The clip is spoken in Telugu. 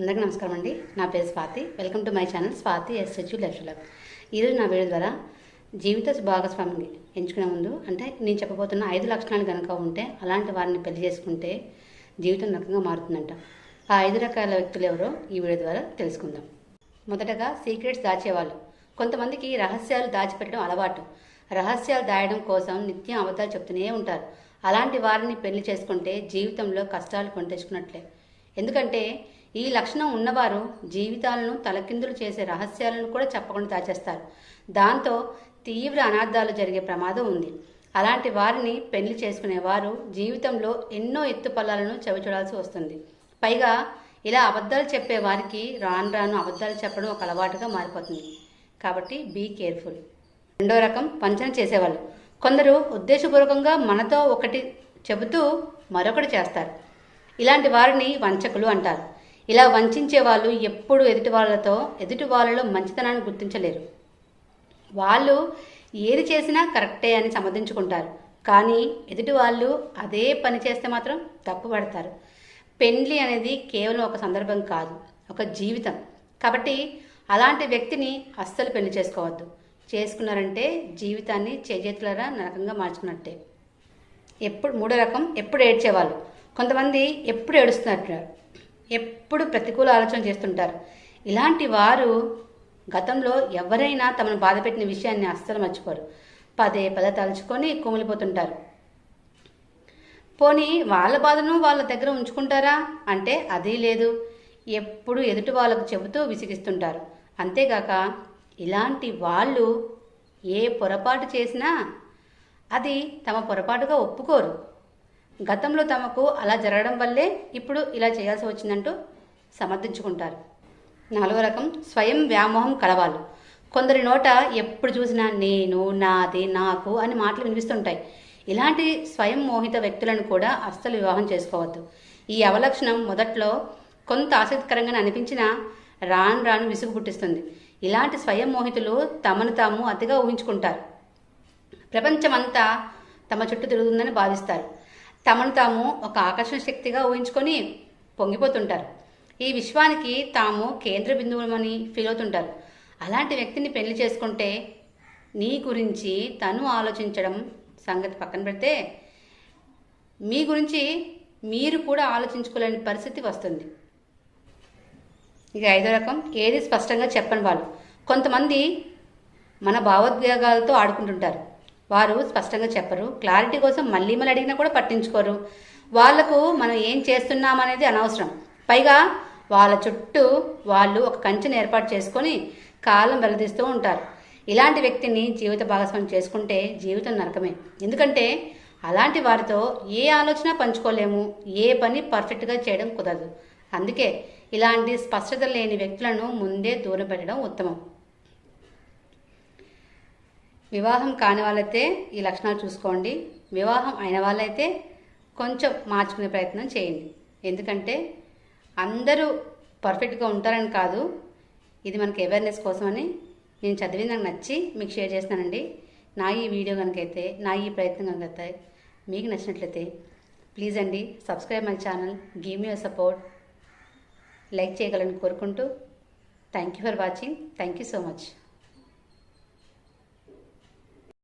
అందరికీ నమస్కారం అండి. నా పేరు Swathi. Welcome to my channel Swathi S H life love ఈరోజు నా వీడియో ద్వారా జీవిత భాగస్వామిని ఎంచుకునే ముందు అంటే నేను చెప్పబోతున్న ఐదు లక్షణాలు కనుక ఉంటే అలాంటి వారిని పెళ్ళి చేసుకుంటే జీవితం రకంగా మారుతుందంట. ఆ ఐదు రకాల వ్యక్తులు ఎవరో ఈ వీడియో ద్వారా తెలుసుకుందాం. మొదటగా సీక్రెట్స్ దాచేవాళ్ళు. కొంతమందికి రహస్యాలు దాచిపెట్టడం అలవాటు. రహస్యాలు దాయడం కోసం నిత్యం అబద్ధాలు చెప్తూనే ఉంటారు. అలాంటి వారిని పెళ్ళి చేసుకుంటే జీవితంలో కష్టాలు కొంటెచ్చుకున్నట్లే ఎందుకంటే ఈ లక్షణం ఉన్నవారు జీవితాలను తలకిందులు చేసే రహస్యాలను కూడా చెప్పకుండా దాచేస్తారు. దాంతో తీవ్ర అనార్థాలు జరిగే ప్రమాదం ఉంది. అలాంటి వారిని పెళ్ళి చేసుకునేవారు జీవితంలో ఎన్నో ఎత్తుపల్లాలను చవిచూడాల్సి వస్తుంది. పైగా ఇలా అబద్ధాలు చెప్పే వారికి రాను రాను అబద్ధాలు చెప్పడం ఒక అలవాటుగా మారిపోతుంది. కాబట్టి బీ కేర్ఫుల్ రెండో రకం వంచన చేసేవాళ్ళు. కొందరు ఉద్దేశపూర్వకంగా మనతో ఒకటి చెబుతూ మరొకటి చేస్తారు. ఇలాంటి వారిని వంచకులు అంటారు. ఇలా వంచే వాళ్ళు ఎప్పుడు ఎదుటి వాళ్ళతో ఎదుటి వాళ్ళలో మంచితనాన్ని గుర్తించలేరు. వాళ్ళు ఏది చేసినా కరెక్టే అని సమర్థించుకుంటారు. కానీ ఎదుటి వాళ్ళు అదే పని చేస్తే మాత్రం తప్పు పడతారు. పెండ్లి అనేది కేవలం ఒక సందర్భం కాదు ఒక జీవితం. కాబట్టి అలాంటి వ్యక్తిని అస్సలు పెళ్ళి చేసుకోవద్దు. చేసుకున్నారంటే జీవితాన్ని చేజేతులరా నరకంగా మార్చుకున్నట్టే. ఎప్పుడు మూడో రకం ఎప్పుడు ఏడ్చేవాళ్ళు? కొంతమంది ఎప్పుడు ఏడుస్తున్నట్టు ఎప్పుడు ప్రతికూల ఆలోచన చేస్తుంటారు. ఇలాంటి వారు గతంలో ఎవరైనా తమను బాధపెట్టిన విషయాన్ని అస్సలు మర్చిపోరు. పదే పదే తలుచుకొని కుమిలిపోతుంటారు. పోనీ వాళ్ళ బాధను వాళ్ళ దగ్గర ఉంచుకుంటారా? అంటే అదీ లేదు. ఎప్పుడు ఎదుటి వాళ్ళకు చెబుతూ విసిగిస్తుంటారు. అంతేగాక ఇలాంటి వాళ్ళు ఏ పొరపాటు చేసినా అది తమ పొరపాటుగా ఒప్పుకోరు. గతంలో తమకు అలా జరగడం వల్లే ఇప్పుడు ఇలా చేయాల్సి వచ్చిందంటూ సమర్థించుకుంటారు. నాలుగో రకం స్వయం వ్యామోహం కలవాళ్ళు కొందరి నోట ఎప్పుడు చూసినా నేను నాది నాకు అని మాటలు వినిపిస్తుంటాయి. ఇలాంటి స్వయం మోహిత వ్యక్తులను కూడా అస్సలు వివాహం చేసుకోవద్దు. ఈ అవలక్షణం మొదట్లో కొంత ఆసక్తికరంగా అనిపించినా రాను రాను విసుగు పుట్టిస్తుంది. ఇలాంటి స్వయం మోహితులు తమను తాము అతిగా ఊహించుకుంటారు. ప్రపంచమంతా తమ చుట్టూ తిరుగుతుందని భావిస్తారు. తమను తాము ఒక ఆకర్షణ శక్తిగా ఊహించుకొని పొంగిపోతుంటారు. ఈ విశ్వానికి తాము కేంద్ర బిందువులమని ఫీల్ అవుతుంటారు. అలాంటి వ్యక్తిని పెళ్ళి చేసుకుంటే నీ గురించి తను ఆలోచించడం సంగతి పక్కన పెడితే మీ గురించి మీరు కూడా ఆలోచించుకోలేని పరిస్థితి వస్తుంది. ఇక ఐదో రకం ఏది స్పష్టంగా చెప్పని వాళ్ళు. కొంతమంది మన భావోద్వేగాలతో ఆడుకుంటుంటారు. వారు స్పష్టంగా చెప్పరు. క్లారిటీ కోసం మళ్ళీ మళ్ళీ అడిగినా కూడా పట్టించుకోరు. వాళ్ళకు మనం ఏం చేస్తున్నామనేది అనవసరం. పైగా వాళ్ళ చుట్టూ వాళ్ళు ఒక కంచెను ఏర్పాటు చేసుకొని కాలం వెలదీస్తూ ఉంటారు. ఇలాంటి వ్యక్తిని జీవిత భాగస్వామి చేసుకుంటే జీవితం నరకమే. ఎందుకంటే అలాంటి వారితో ఏ ఆలోచన పంచుకోలేము. ఏ పని పర్ఫెక్ట్గా చేయడం కుదరదు. అందుకే ఇలాంటి స్పష్టత లేని వ్యక్తులను ముందే దూరం పెట్టడం ఉత్తమం. వివాహం కాని వాళ్ళైతే ఈ లక్షణాలు చూసుకోండి. వివాహం అయిన వాళ్ళైతే కొంచెం మార్చుకునే ప్రయత్నం చేయండి. ఎందుకంటే అందరూ పర్ఫెక్ట్గా ఉంటారని కాదు. ఇది మనకి అవేర్నెస్ కోసమని నేను చదివింది నాకు నచ్చి మీకు షేర్ చేస్తానండి నా ఈ వీడియో కనుకైతే నా ఈ ప్రయత్నం కనుకైతే మీకు నచ్చినట్లయితే ప్లీజ్ అండి subscribe my channel give me support like చేయగలని కోరుకుంటూ. Thank you for watching thank you so much